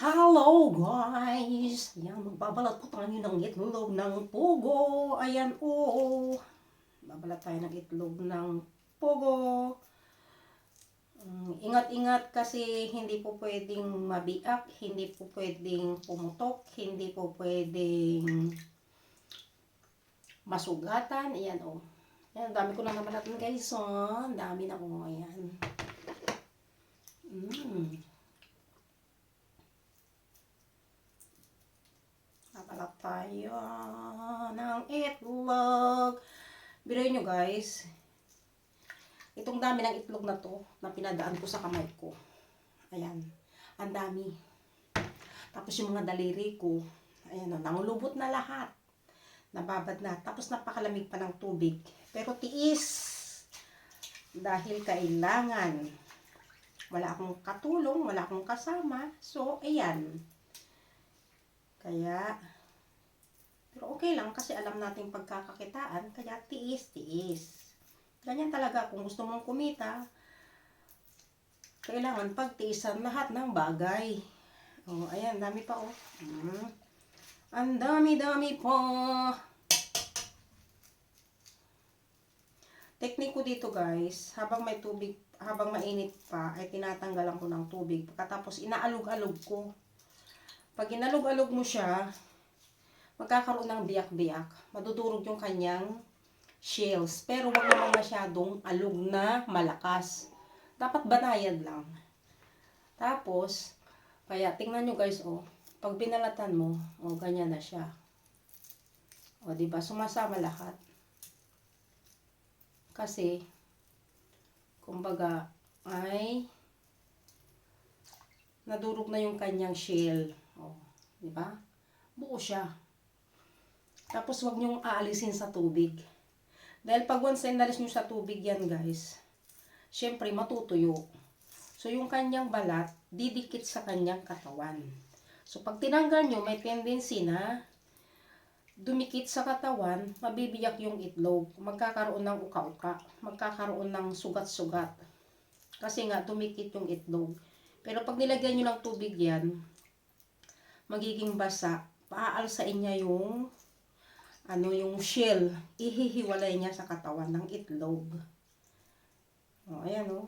Hello guys! Ayan, magbabalat po tayo ng itlog ng pugo. Ayan o. Babalat tayo ng itlog ng pugo. Mm, Ingat-ingat kasi hindi po pwedeng mabiak, hindi po pwedeng pumutok, hindi po pwedeng masugatan. Ayan o. Ayan, dami ko na nabalat guys. So, dami na o. Ayan. Mm. Tayo ng itlog. Biruin nyo guys. Itong dami ng itlog na to, na pinadaan ko sa kamay ko. Ayan. Ang dami. Tapos yung mga daliri ko, ayan o, nangulubot na lahat. Nababad na. Tapos napakalamig pa ng tubig. Pero tiis. Dahil kailangan. Wala akong katulong, wala akong kasama. So, ayan. Kaya, pero okay lang kasi alam natin pagkakakitaan, kaya tiis, tiis. Ganyan talaga, kung gusto mong kumita, kailangan pagtiisan lahat ng bagay. Oh, ayan, dami pa oh. Mm. Ang dami-dami pa. Teknik ko dito guys, habang may tubig, habang mainit pa, ay tinatanggalan ko ng tubig. Pagkatapos inaalog-alog ko. Pag inalog-alog mo siya, magkakaroon ng biyak-biyak. Madudurog yung kanyang shells. Pero wag naman masyadong alog na malakas. Dapat banayad lang. Tapos, kaya tingnan nyo guys, oh. Pag binalatan mo, oh, ganyan na siya. O, di ba Sumasama lahat. Kasi, kumbaga, ay nadurog na yung kanyang shell. Oh, di ba? Buo siya. Tapos wag niyong aalisin sa tubig. Dahil pag once na inalis niyo sa tubig yan, guys, syempre matutuyo. So yung kanyang balat didikit sa kanyang katawan. So pag tinanggal niyo, may tendency na dumikit sa katawan, mabibiyak yung itlog. Magkakaroon ng uka-uka. Magkakaroon ng sugat-sugat. Kasi nga, dumikit yung itlog. Pero pag nilagyan nyo ng tubig yan, magiging basa. Paaalsain niya yung ano yung shell. Ihihiwalay niya sa katawan ng itlog. O, ayan o.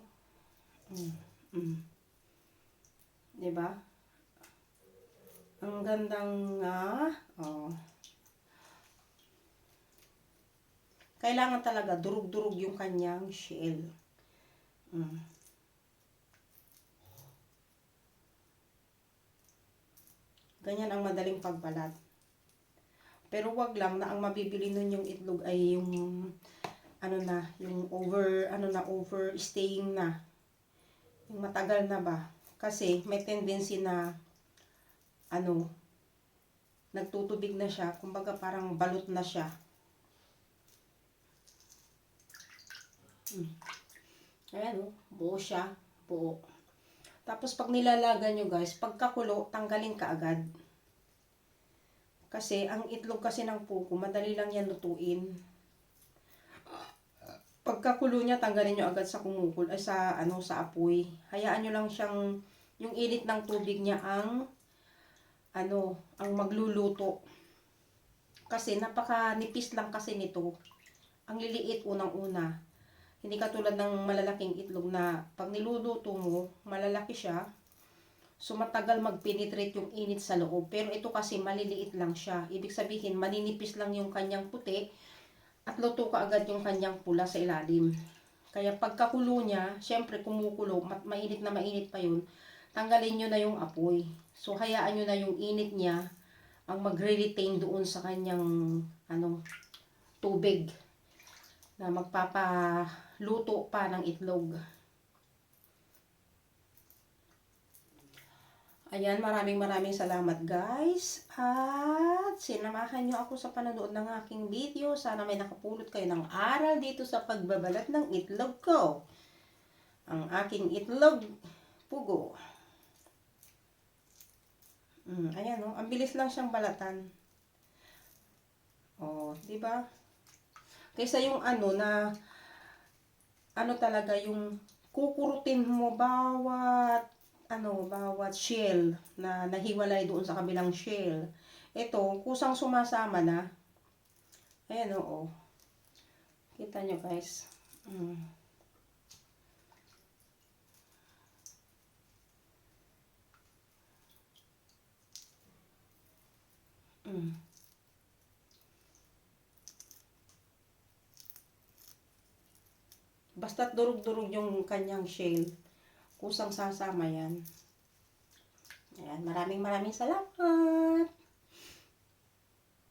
Mm, mm. Diba? Ang gandang nga. oh. Kailangan talaga durug-durug yung kanyang shell. Mm. Ganyan ang madaling pagbalat. Pero wag lang na ang mabibili nun yung itlog ay yung ano na, yung over, ano na, over staying na. Yung matagal na ba? Kasi may tendency na ano, nagtutubig na siya. Kumbaga parang balot na siya. Hmm. Ayan o, buo siya. Buo. Tapos pag nilalagan nyo guys, pagkakulo, tanggalin ka agad. Kasi ang itlog kasi ng puko, madali lang yan lutuin. Pagkakulo niya, tanggalin nyo agad sa kumukul, ay sa, ano, sa apoy. Hayaan nyo lang siyang, yung init ng tubig niya ang, ano, ang magluluto. Kasi napaka nipis lang kasi nito. Ang liliit unang-una. Hindi katulad ng malalaking itlog na pag niluluto mo, malalaki siya. So matagal mag-penetrate yung init sa loob. Pero ito kasi maliliit lang siya. Ibig sabihin, maninipis lang yung kanyang puti at luto ka agad yung kanyang pula sa ilalim. Kaya pagkakulo niya, syempre kumukulo, ma- mainit na mainit pa yun, tanggalin nyo na yung apoy. So hayaan nyo na yung init niya ang magre-retain doon sa kanyang ano, tubig na magpapaluto pa ng itlog. Ayan, maraming maraming salamat guys. At sinamahan nyo ako sa panonood ng aking video. Sana may nakapulot kayo ng aral dito sa pagbabalat ng itlog ko. Ang aking itlog, pugo. Mm, ayan oh, ang bilis lang siyang balatan. Oh, di ba? Kaysa yung ano na ano talaga yung kukurutin mo bawat ano, bawat shell na nahiwalay doon sa kabilang shell. Ito, kusang sumasama na. Ayan, oo. Kita nyo, guys. Mm. Mm. Basta't durug-durug yung kanyang shell, kusang sasama yan. Ayan, maraming maraming salamat.